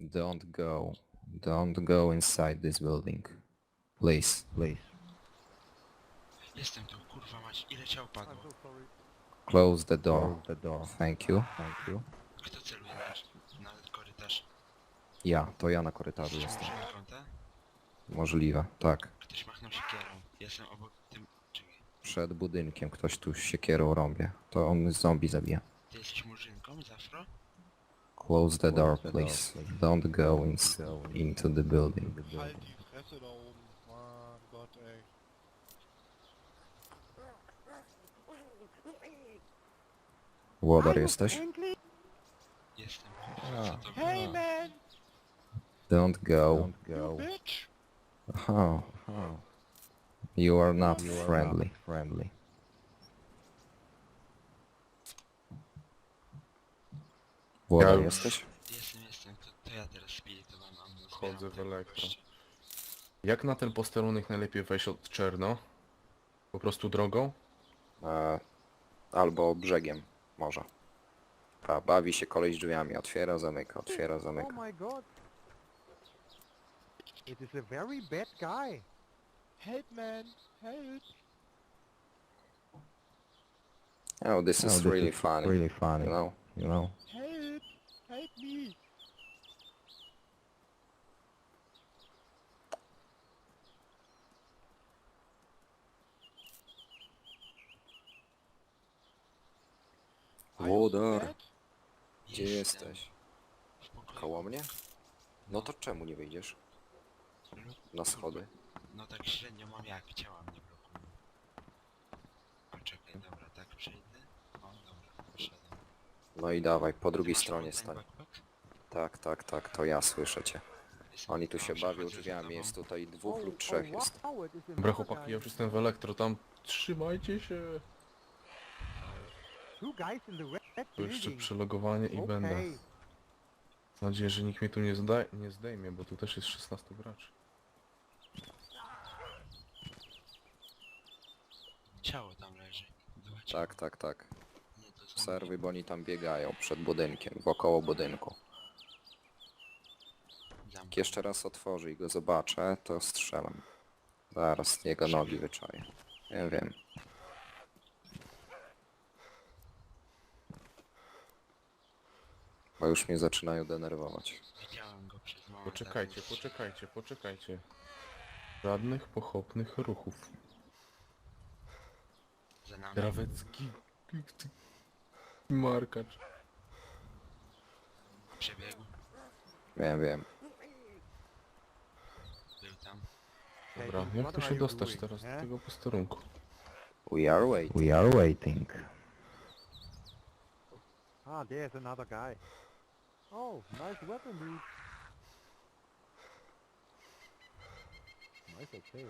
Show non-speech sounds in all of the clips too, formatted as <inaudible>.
Don't go. Don't go inside this building. Please, please. Jestem tu, kurwa mać, ile ciał padło? Close the door. the door. Thank you. Thank you. Kto celuje na, na korytarz? Ja, to ja na korytarzu Jesteś jestem. kąta? Możliwe, tak. Ktoś machnął siekierą. Jestem obok tym... Czekaj. Przed budynkiem ktoś tu siekierą rąbie. To on zombie zabija. Ty jesteś murzynką z afro? Close the door, please. Don't go in, into the building. Halt die Fresse da oben. Mann Gott, ey. Łodar jesteś? Jestem. Co to Hey było? man, Don't go. you bitch! Oh, You are not friendly. Friendly. Już- jesteś? Jestem, jestem. To, to ja teraz spirytowałem ammo. Chodzę w elektro. Jak na ten posterunek najlepiej wejść od Czerno? Po prostu drogą? E, albo brzegiem może. A, bawi się koleś drzwiami. Otwiera, zamyka, otwiera, Oh zamyka. my god. It is a very bad guy. Help man, help! Oh, this is really funny. Really funny, You know? You know. Help! Help me! Dead? gdzie jesteś? Koło mnie? No to czemu nie wyjdziesz? Na schody. No tak średnio mam jak, ciała mnie blokują. O czekaj, dobra, tak przejdę. O, dobra, poszedłem. No i dawaj, po drugiej stronie stań. backpack? Tak, tak, tak, to ja słyszę cię. Oni tu się bawią drzwiami, jest tutaj dwóch lub trzech jest. Dobra chłopaki, ja już jestem w elektro, tam trzymajcie się. To jeszcze przelogowanie i będę. Mam nadzieję, że nikt mnie tu nie, zdaj nie zdejmie, bo tu też jest 16 graczy. Ciało tam leży. Dwa ciała. Tak, tak, tak. Serwy, bo oni tam biegają przed budynkiem, wokoło budynku. Jak jeszcze raz otworzy i go zobaczę, to strzelam. Zaraz jego nogi wyczaję. Ja wiem. Bo już mnie zaczynają denerwować. Widziałem go przez moment. Poczekajcie, poczekajcie, poczekajcie. Żadnych pochopnych ruchów. Za nami. Drawecki... Markacz. Przebiegł. Wiem, wiem. Był tam. Dobra, jak tu się dostać doing, teraz do tego posterunku? We are waiting. We are waiting. Ah, there's another guy. Oh, nice weapon, dude. Nice, okay.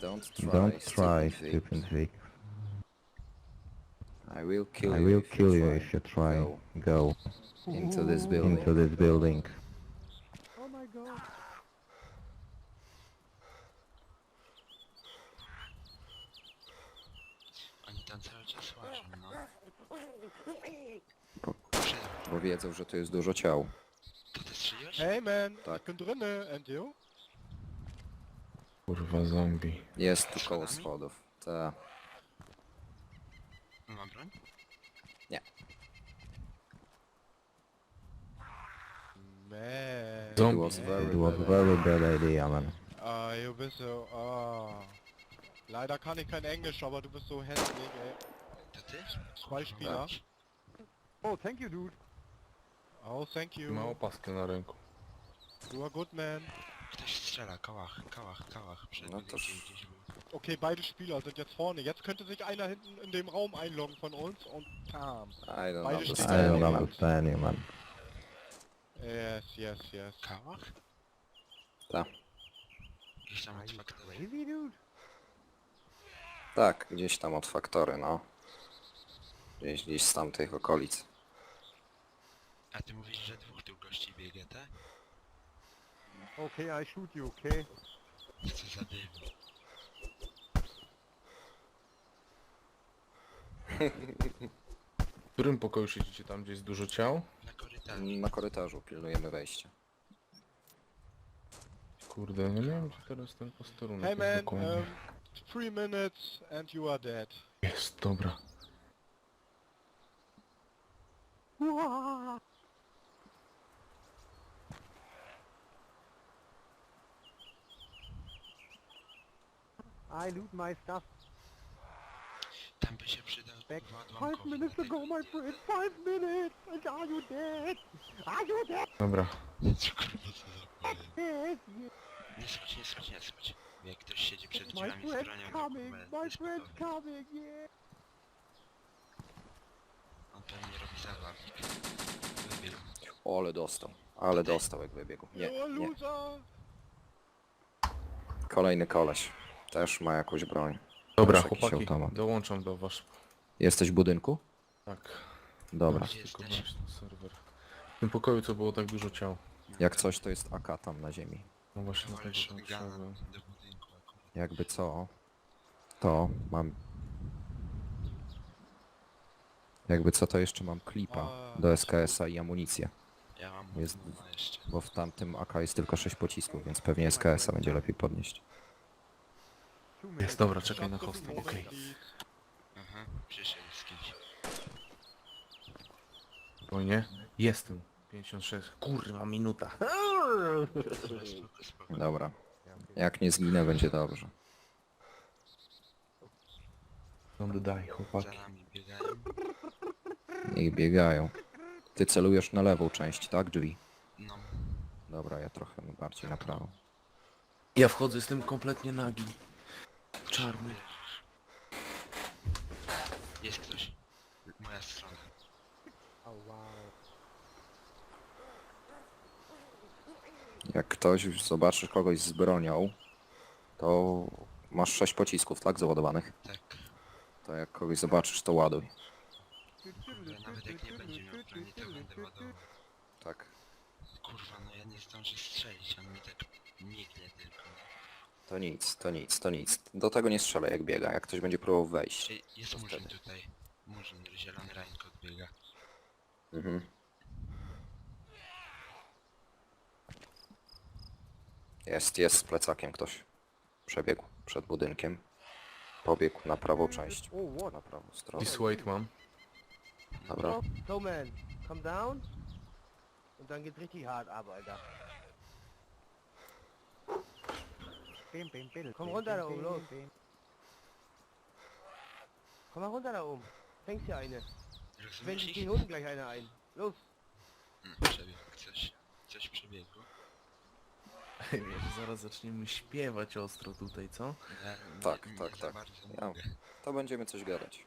Don't try, Don't try, stupid Vic. I will kill I you will if kill you try. if you try Go go into this building. into this building. Oh my god. Oni tam cały czas łażą, no. Bo wiedzą, że tu jest dużo ciał. To ty strzeliłeś? Hey man, Tak. ich bin drinne, and you? Kurwa zombie. Jest tu koło Schodami? schodów. Ta. Ma broń? Man. It Zombie. was very It was bad. very bad idea, man. Ah, du bist so... Ah. Leider kann ich kein Englisch, aber du bist so hässlich, ey. To ty? Zwei Spieler. Oh, thank you, dude. Oh, thank you. Ma opaskę na ręku. You are good, man. Ktoś strzela, kałach, kałach, kałach. Przed No no to gdzieś, sz- gdzieś był. Okay, beide Spieler sind jetzt vorne. Jetzt könnte sich einer hinten in dem Raum einloggen von uns und bam. I don't Beide I don't understand you, man. Yes, yes, yes. Kałach? Ta. Gdzieś tam od faktory. Tak, gdzieś tam od faktory, no. Gdzieś, gdzieś z tamtych okolic. A ty mówisz, że dwóch tu gości biega, tak? Okay, I shoot you, okay? Co za dym. W którym pokoju siedzicie? Tam, gdzie jest dużo ciał? Na korytarzu. Na korytarzu pilnujemy wejścia. Kurde, nie wiem, gdzie teraz ten posterunek Hey jest man, dokładnie. um, three minutes and you are dead. Jest, dobra. I loot my stuff Tam by się przydał back five odłamkowy minutes tego. ago, my friend. Five minutes. And are you dead? Are you dead? Dobra. Co kurwa co za cholera? Yes, yes. Nie schodź, nie schodź, nie schodź. Jak ktoś siedzi przed My drzwiami z friend's bronią, to coming. kurwa, My jest friend's coming. Yeah. On pewnie robi zabawnik. Wybiegł. O, ale dostał. Ale dostał jak wybiegł. Nie, a nie. loser! Kolejny koleś. Też ma jakąś broń. Dobra, Też jakiś chłopaki, automat. dołączam do was. Jesteś w budynku? Tak. Dobra. Tylko jesteś? wejść na serwer. W tym pokoju, co było tak dużo ciał. Jak coś, to jest AK tam na ziemi. No właśnie, tam shotguna wszedłem. do budynku akurat. Jakby co, to mam... Jakby co, to jeszcze mam klipa do SKS-a i amunicję. Ja mam Jest- jest... jeszcze. Bo w tamtym AK jest tylko 6 pocisków, więc pewnie SKS-a będzie lepiej podnieść. Jest, dobra, czekaj na Just a hostę, moment, okej. Aha, przyszedł z kimś. Spokojnie. Jestem. 56. Kurwa, minuta. Dobra, spoko, spoko. Dobra. Jak nie zginę, będzie dobrze. Die, Za chłopaki. nami biegają. Niech biegają. Ty celujesz na lewą część, tak? Drzwi. No, Dobra, ja trochę bardziej na prawo. Ja wchodzę z tym kompletnie nagi. Czarny. jest ktoś. Moja strona. Oh wow. Jak ktoś zobaczy kogoś z bronią, to masz 6 pocisków, tak? Załadowanych. Tak. To jak kogoś zobaczysz, to ładuj. Kurde, nawet jak nie będzie miał broni, to będę ładował. Tak. Kurwa, no ja nie zdążę strzelić, on mi tak mignie tylko. To nic, to nic, to nic. Do tego nie strzelaj jak biega. Jak ktoś będzie próbował wejść. Ej, Jest murzyn tutaj. Murzyn, zielony rańko odbiega. Mhm. Jest, jest z plecakiem ktoś. Przebiegł przed budynkiem. Pobiegł na prawą część. Oh, what? Na prawą stronę. Dissuade mam. Dobra. So man, komm down. Und dann geht's richtig hart ab, Alter. Bim, bim, Komm bim, runter da oben, los. Komm mal runter da oben. Fängst hier eine. Wenn ich? den Hunden gleich einer ein. Los. Mm, Przebiegł coś. Coś przebiegło. Wiesz, zaraz zaczniemy śpiewać ostro tutaj, co? Ja nie, Tak, nie tak, za tak. bardzo Ja- mogę. To będziemy coś gadać.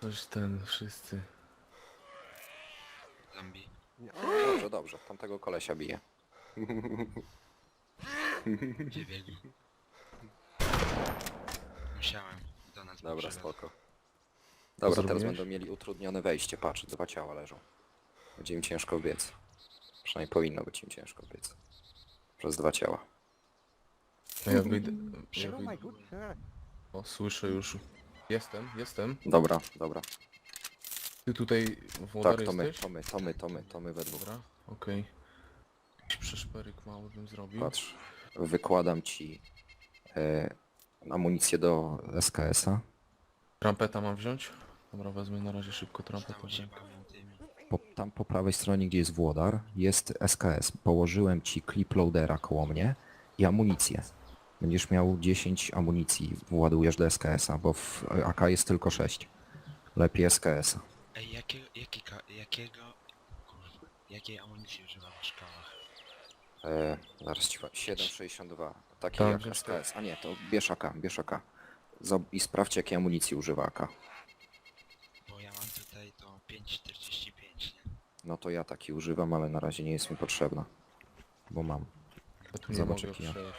Coś ten, wszyscy. Zombie. Dobrze, dobrze. Tamtego kolesia bije. Gdzie biegł? Musiałem. Do nas Dobra, przyszedł. spoko. Dobra, teraz zrobiłeś? będą mieli utrudnione wejście. Patrz, dwa ciała leżą. Będzie im ciężko biec. Przynajmniej powinno być im ciężko biec. Przez dwa ciała. A ja wyjdę... Ja Oh my wyjdę. good sir. O, słyszę już. Jestem, jestem. Dobra, dobra. Ty tutaj włodar Tak, to my, jesteś? to my, to my, to my, to my we dwóch. Dobra, okej. Jakiś przeszperyk mały bym zrobił. Patrz, wykładam ci e, amunicję do SKS-a. Trampeta mam wziąć? Dobra, wezmę na razie szybko trampetę. Po, tam po prawej stronie, gdzie jest Włodar, jest SKS. Położyłem ci clip loadera koło mnie i amunicję. Będziesz miał 10 amunicji, władujesz do SKS-a, bo w AK jest tylko 6. Lepiej SKS-a. Ej, jakiego, jaki, ka- jakiego, kurwa, jakiej amunicji używa w szkołach? E, zaraz ci powiem. 7,62. Taki jak SKS. A nie, to bierz AK, bierz AK. Zob- I sprawdź jakiej amunicji używa AK. Bo ja mam tutaj to 5,45, nie? No to ja taki używam, ale na razie nie jest mi potrzebna. Bo mam. Ja tu nie Zobacz, mogę jaki ja. przejść.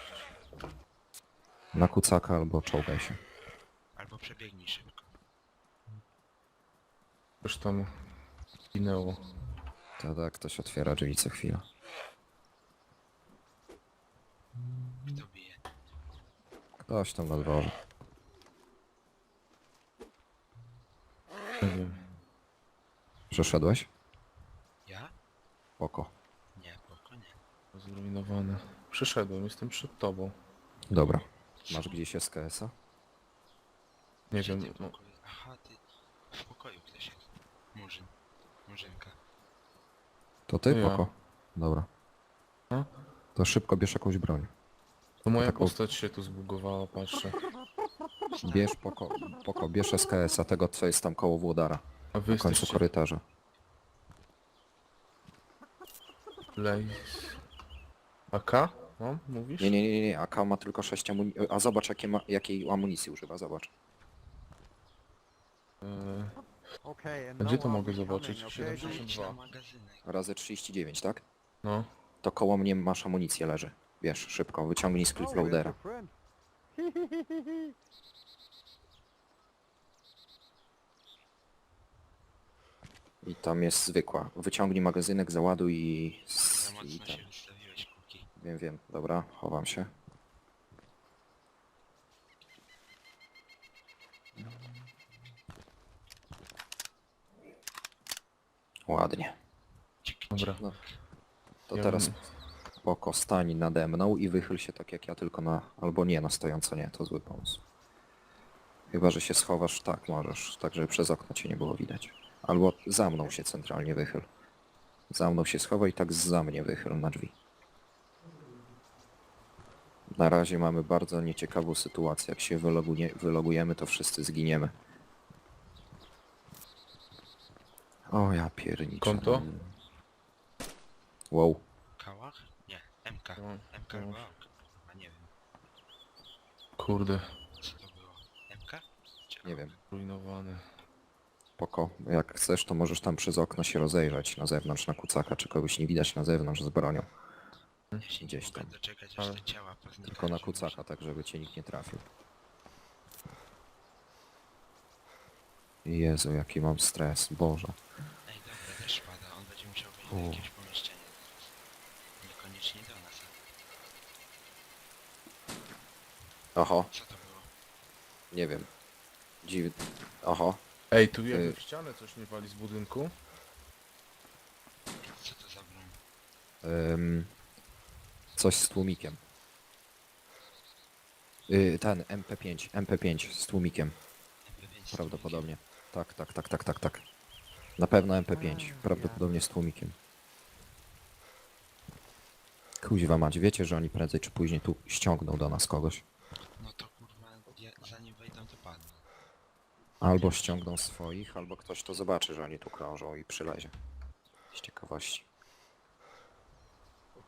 Na kucaka albo czołgaj się. Albo przebiegnij szybko. Już tam zginęło. To tak, ktoś otwiera drzwi co chwilę. Kto bije? Ktoś tam na dworze. Nie wiem. Przeszedłeś? Ja? Oko. Nie, poko nie. Zrujnowane. Przyszedłem, jestem przed tobą. Dobra. Masz gdzieś SKS-a? Nie Gdzie wiem, ty no, pokoju? Aha, ty... W pokoju ktoś jest. Murzyn. Murzynka. To ty, Ja. Poko? Dobra. A? To szybko bierz jakąś broń. to moja taką- postać się tu zbugowała, patrzę. Bierz Poko, Poko bierz SKS-a, tego co jest tam koło Włodara. A wy Na końcu jesteście korytarza. Blaze. AK? Mam? Mówisz? Nie, nie, nie, nie, AK ma tylko 6 amunicji. A zobacz jakie ma, jakiej amunicji używa, zobacz. Eee, A gdzie now to mogę zobaczyć? coming, Siedem- okay? Wejdź 72. na magazynek. Razy 39, tak? no. To koło mnie masz amunicję leży. Bierz, szybko, wyciągnij z cliploadera. I tam jest zwykła. Wyciągnij magazynek, załaduj i... Za i mocno ten. się wystawiłeś, Kuki. Wiem, wiem, dobra, chowam się. Ładnie. Dobra. No, to Ja teraz bym- poko stań nade mną i wychyl się tak jak ja, tylko na... Albo nie, na stojąco nie, to zły pomysł. Chyba, że się schowasz, tak możesz, tak żeby przez okno cię nie było widać. Albo za mną się centralnie wychyl. Za mną się schowaj i tak za mnie wychyl na drzwi. Na razie mamy bardzo nieciekawą sytuację. Jak się wylogunie, wylogujemy, to wszyscy zginiemy. O ja pierniczę. Konto? Wow. Kałach? Nie, MK. No, MK no. chyba? A nie wiem. Kurde, Co to było? MK? Czy Nie wiem. zrujnowany. Poko. Jak chcesz, to możesz tam przez okno się rozejrzeć na zewnątrz, na kucaka, czy kogoś nie widać na zewnątrz z bronią. Ja się Gdzieś nie mogę tam. doczekać, aż Ale- te ciała poznikają. Tylko na kucaka, tak żeby cię nikt nie trafił. Jezu, jaki mam stres, Boże. Ej, dobra, deszcz pada, on będzie musiał U. do jakiegoś pomieszczenia teraz. Niekoniecznie do nas. Oho, Co to było? nie wiem. Dziwne. Oho, Ej, tu jakby w ścianę coś nie wali z budynku? Co to za broń? ym, coś z tłumikiem. Y, ten, MP5, MP5 z tłumikiem, MP5 z prawdopodobnie. Tak, tak, tak, tak, tak, tak. Na pewno MP5, A, prawdopodobnie z tłumikiem. Kuźwa mać, wiecie, że oni prędzej czy później tu ściągną do nas kogoś. No to kurwa, ja, zanim wejdą to padną. Albo ściągną swoich, albo ktoś to zobaczy, że oni tu krążą i przylezie. Z ciekawości.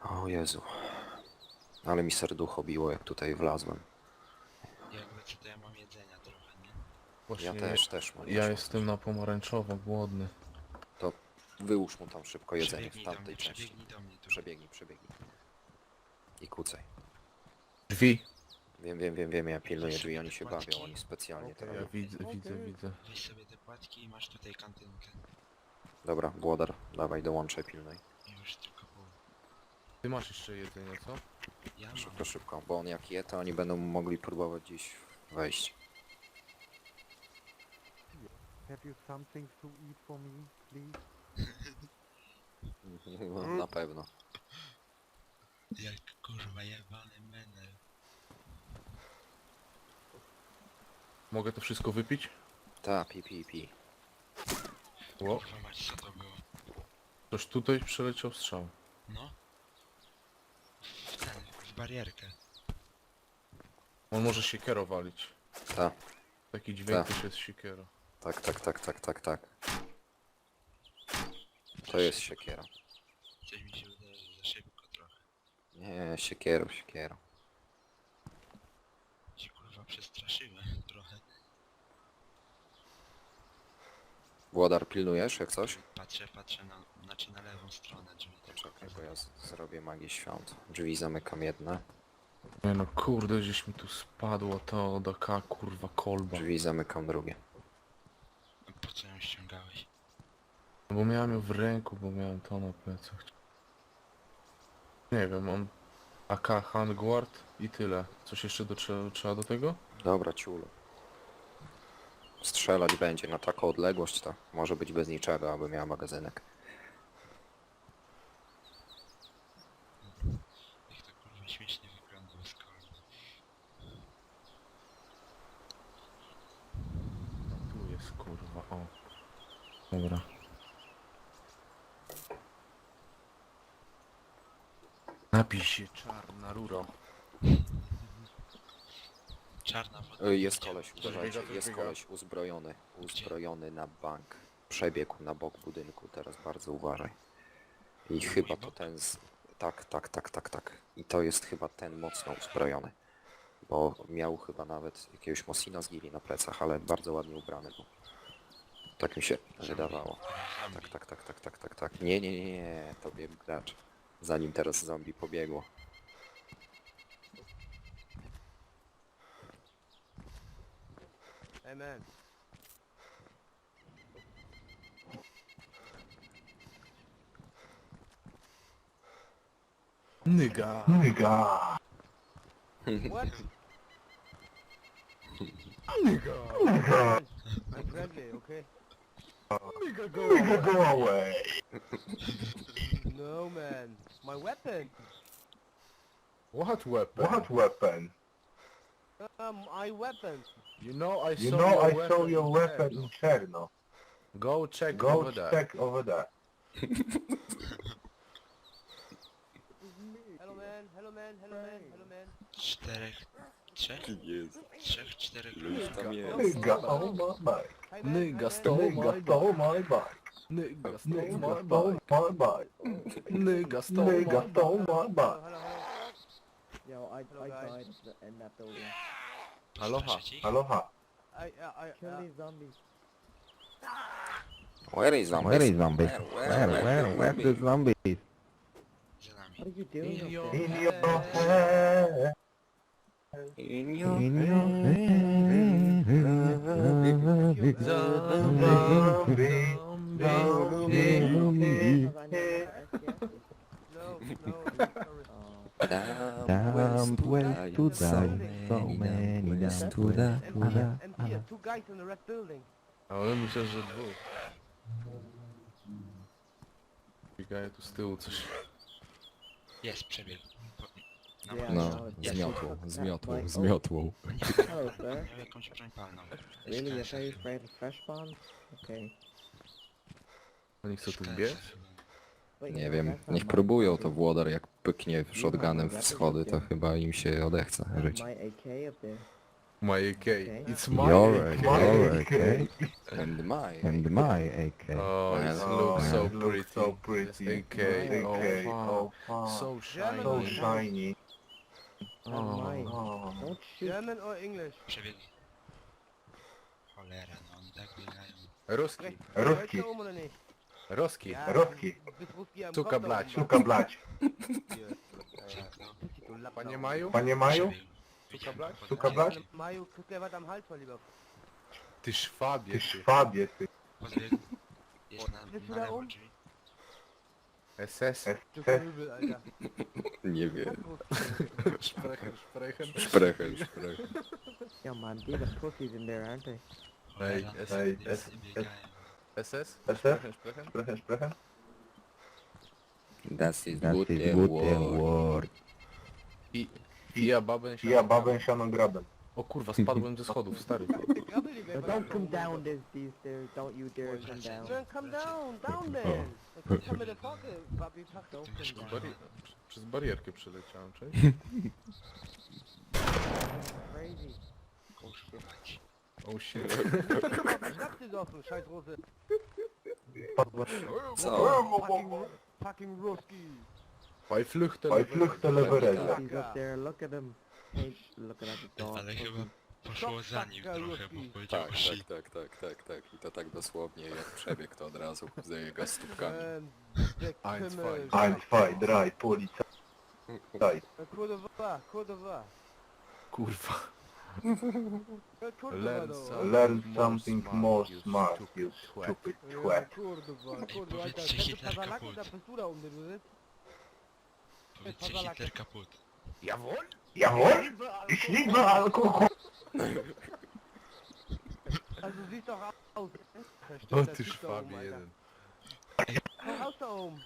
O Jezu. Ale mi serducho biło, jak tutaj wlazłem. Jakby co to ja mam jedzenia trochę, nie? Właśnie Ja też, też mam. Ja też jestem na pomarańczowo, głodny. To wyłóż mu tam szybko jedzenie w Przebiegnij do tamtej mnie, części. przebiegnij do mnie tu. Przebiegnij, przebiegnij. I kucaj. Drzwi! Wiem, wiem, wiem, wiem, ja pilnuję drzwi, oni się bawią, oni specjalnie to Ja robią. widzę, widzę, widzę. Weź sobie te płatki i masz tutaj kantynkę. Dobra, Włodar, dawaj, dołączaj, pilnuj. I już tylko pół. Ty masz jeszcze jedzenie, co? Ja mam. Szybko, szybko, bo on jak je, to oni będą mogli próbować gdzieś wejść. Have you something to eat for me, please? <laughs> No, na pewno. Jak kurwa jebany menel. Mogę to wszystko wypić? Ta, pi, pi, pi. Ło, Kurwa mać, co to było? coś tutaj przeleciał strzał. No. W ten, w barierkę. On może siekierą walić. Ta, Taki dźwięk Tak. też jest siekiera. tak, tak, tak, tak, tak, tak. To jest siekiera. Coś mi się wydaje, że za szybko trochę. Nie, siekierą, siekierą. Się kurwa przestraszyłem trochę. Włodar, pilnujesz jak coś? Patrzę, patrzę na, znaczy na lewą stronę drzwi. Czekaj, bo ja z- zrobię magię świąt. Drzwi zamykam jedne, Nie no kurde, gdzieś mi tu spadło to od AK, kurwa kolba. drzwi zamykam drugie. Po co ją ściągałeś? No bo miałem ją w ręku, bo miałem to na plecach. Nie wiem, mam AK Handguard i tyle. Coś jeszcze do, trzeba, trzeba do tego? Dobra, ciulu. Strzelać będzie na taką odległość, to może być bez niczego, aby miała magazynek. Jak to kurwa śmiesznie wygląda z kolby. Tu jest kurwa, o. Dobra. Napij się czarna ruro. Czarna woda. Y, Jest koleś, uważajcie, jest koleś uzbrojony, uzbrojony na bank. Przebiegł na bok budynku, teraz bardzo uważaj. I chyba to ten z... Tak, tak, tak, tak, tak. I to jest chyba ten mocno uzbrojony. Bo miał chyba nawet jakiegoś Mosina z Gili na plecach, ale bardzo ładnie ubrany był. Tak mi się wydawało. Tak, tak, tak, tak, tak, tak, tak. Nie, nie, nie, nie, to biegł gracz. Zanim teraz zombie pobiegło. Hey man. Nyga. What? I'm friendly, okay? Nyga go. Go away. No man. My weapon. What weapon? What weapon? Um, my weapon. You know I You saw know your I weapon saw your in weapon Cherno. in Cherno. Go check Go over there. check over there. Hello man, hello man, hello man, hello man. Czterech... Trzech? Jezu. Trzech, czterech tam jest? Nigga stole my bike. Man, Nigga man. stole Nigga stole my bike. Nyga stole my Nigga stole bike. my bike. Nyga stole my Nigga bike. stole my Hello, bike. hello, hello. Yo, I, Hello, I guys. died th- in that building. Aloha. Aloha. I, I, I, Kill uh, these zombies. Where is zombies? Where is zombies? Where, Where, where, where, where the zombies? What are you doing In up your- there? In your head. In your In your Zombie. Zombie. Zombie. Zombie. Have I never asked yet? no, no, Damn well to die, so many down to to die. And here, and here, two guys in the red building. Ale myślę, że dwóch. Biegają tu z tyłu coś. Jest, przebieg. No, Yeah, No, no, z yes. miotłą, z miotłą, Like, z oh. sir. miał jakąś broń palną. Really? You a fresh bomb? Okay. Oni chcą tu biec? Nie no, wiem, that's not niech my próbują to Włodar, jak pyknie shotgunem w schody, to chyba im się odechce żyć. My AK AK. It's my Your AK. Your AK. And my... And my AK. Oh, it Oh, looks so it looks pretty. so pretty. AK. AK. Oh, Oh, fuck. So German So shiny. shiny. Oh. Oh. Don't shoot. German or English? Cholera, no oni tak biegają. Ruski. Recht, Ruski. Ja, da Blatt. oben. Suka blać. Du Lappen Panie Maju? Panie Maju? Widziałem blać? podać. blać? Maju, kriegt der was am Hals, mein Lieber. Ty szwabie. Ty Ty. Jest na, Bist du na da lewo oben? drzwi. SS. Du SS. Alter. Nie wiem. Sprechen, sprechen. Sprechen, sprechen. Yo, man, these are pussies in there, aren't they? Ej, ej, wszyscy S- biegają. SS? SS? Sprechen, sprechen. Sprechen, sprechen. Das ist That good is and good word. and word. I... I ja babę się... Ja babę siano grabem. O kurwa, spadłem ze schodów, stary. Don't come down this, these there. Don't you dare come down. Come down, down masz Przez, kurwa. bari... Przez barierkę przeleciałem, cześć. Crazy. Kurwa. Oh shit. Schnapp dir doch, du scheiß Russe. Co? Fucking, Ruski. Bei Flüchte. Oj, fluchte lewereze. He's up there. Look at him. He's looking at the dog. Ale chyba poszło za nim trochę, bo powiedział Tak, shit. tak, tak, tak, tak, tak. I to tak dosłownie, jak przebieg to od razu za jego stópkami. Ähm, der Eins, Kümmel. zwei. Ein, zwei, drei, Polizei. Kurwa, kurwa. Kurwa. Kurwa, Learn some- Learn something more smart, you stupid twat. kurwa, kurwa, du Hitler sitzt? <laughs> Powiedzcie. Hitler kaput. Jawohl. Jawohl, ich liebe Alkohol. Also du siehst doch aus. O ty szwabie jeden. Komm raus da oben.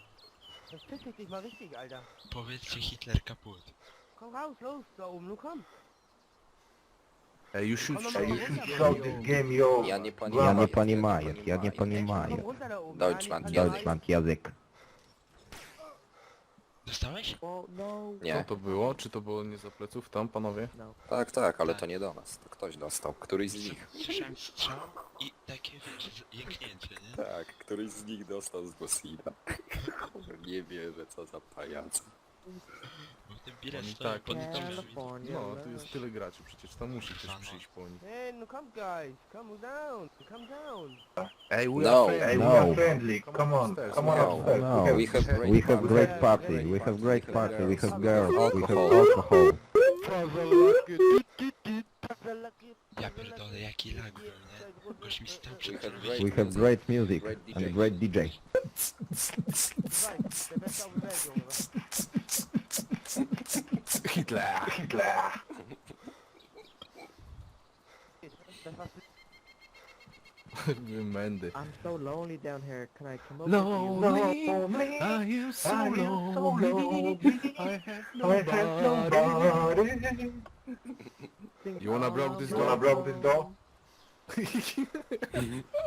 Das dich mal richtig, Alter. Powiedzcie Hitler kaput. Komm raus, los, da oben, nun komm. Ej, you should Komm doch show mal this runter, Bro. Ja nie Я не понимаю, я не Komm понимаю. runter da oben. Deutschland, Ja, nicht Deutschland язык. Dostałeś? Oh no. Co Nie. to było? Czy to było nie za pleców tam, panowie? Tak, tak, ale to nie do nas. To ktoś dostał. Któryś z nich. Słyszałem strzał i takie wiecie, z- jęknięcie, nie? Tak, któryś z nich dostał z Bosina. <laughs> nie wierzę, co za pajac. Ten bilet Oni stoi tak, pod oni tym tam- drzwi. California. No, tu jest tyle graczy, przecież tam musi ktoś przyjść po nich. Hey, nun kommt, guys. Come down. Come down. Ej, we No. are friendly. No, friendly. Come on, upstairs, come on no. upstairs. no. We have great We have great party, we have great party, we have girls, we have Alcohol. Ja pierdolę, jaki lag był, nie? Goś mi stał przed We have great music Great DJ. and great DJ. Hitler! Hitler. Mędy. I'm so lonely down here. Can I come over to you? Lonely, I am so lonely, lonely. I have I have nobody. You wanna broke this You wanna broke this door? <laughs>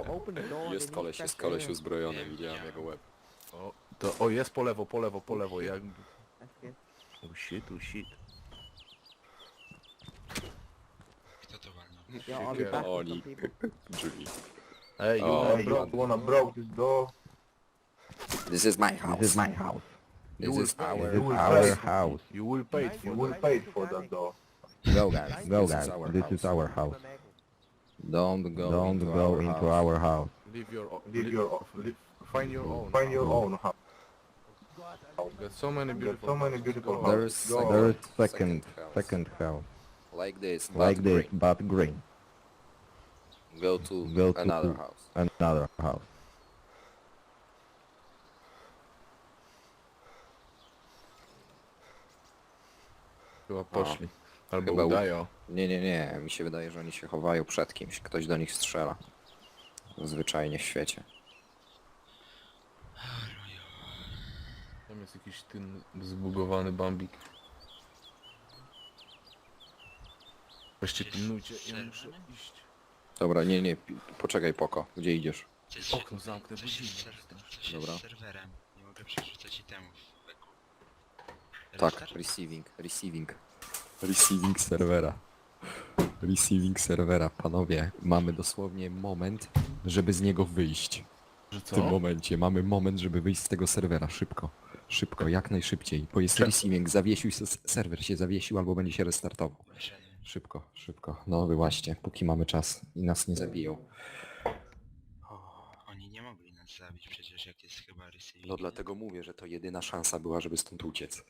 Open the door. Jest they koleś, need jest koleś uzbrojony, widziałem jego łeb. O, to, o, jest po lewo, po lewo, po lewo, jak... Good. Oh shit, oh shit. Kto to walnął? Yeah, I'll be Shit, back with Oli. some people. Drzwi. Ej, you O, wanna Hey, broke... you wanna broke this door? This is my house. This is my house. This is our This is will our pay. house. You will pay You for will that. pay for that door. Go guys, go This is guys, our this house. is our house. Don't go Don't into go our into house. our house. Live your own... Live your, live, Find your own. find your own house. Got so many Got beautiful so many houses. beautiful Go. There is second, There is second, house. second house. Like this, Like but this, green. but green. Go to Go to- another house. Another house. Chyba poszli. Uh-huh. Albo Chyba u- udają. Nie, nie, nie. Mi się wydaje, że oni się chowają przed kimś. Ktoś do nich strzela. Zwyczajnie w świecie. Tam jest jakiś ten zbugowany bambik. Weźcie pilnujcie, ja muszę iść. Dobra, nie, nie. pi- Poczekaj, Poko. Gdzie idziesz? Coś, Okno zamknę, coś, bo jest, zimno ser- jest. coś Dobra. z serwerem. Nie mogę przerzucać itemów. Tak, Restart? receiving, receiving. Receiving serwera. Receiving serwera, panowie. Mamy dosłownie moment, żeby z niego wyjść. Że W tym co? momencie mamy moment, żeby wyjść z tego serwera. Szybko. Szybko, jak najszybciej. Bo jest receiving, zawiesił się, serwer się zawiesił albo będzie się restartował. Szybko, szybko. No wyłaście, póki mamy czas i nas nie zabiją. O, oni nie mogli nas zabić przecież jak jest chyba receiving. No dlatego mówię, że to jedyna szansa była, żeby stąd uciec.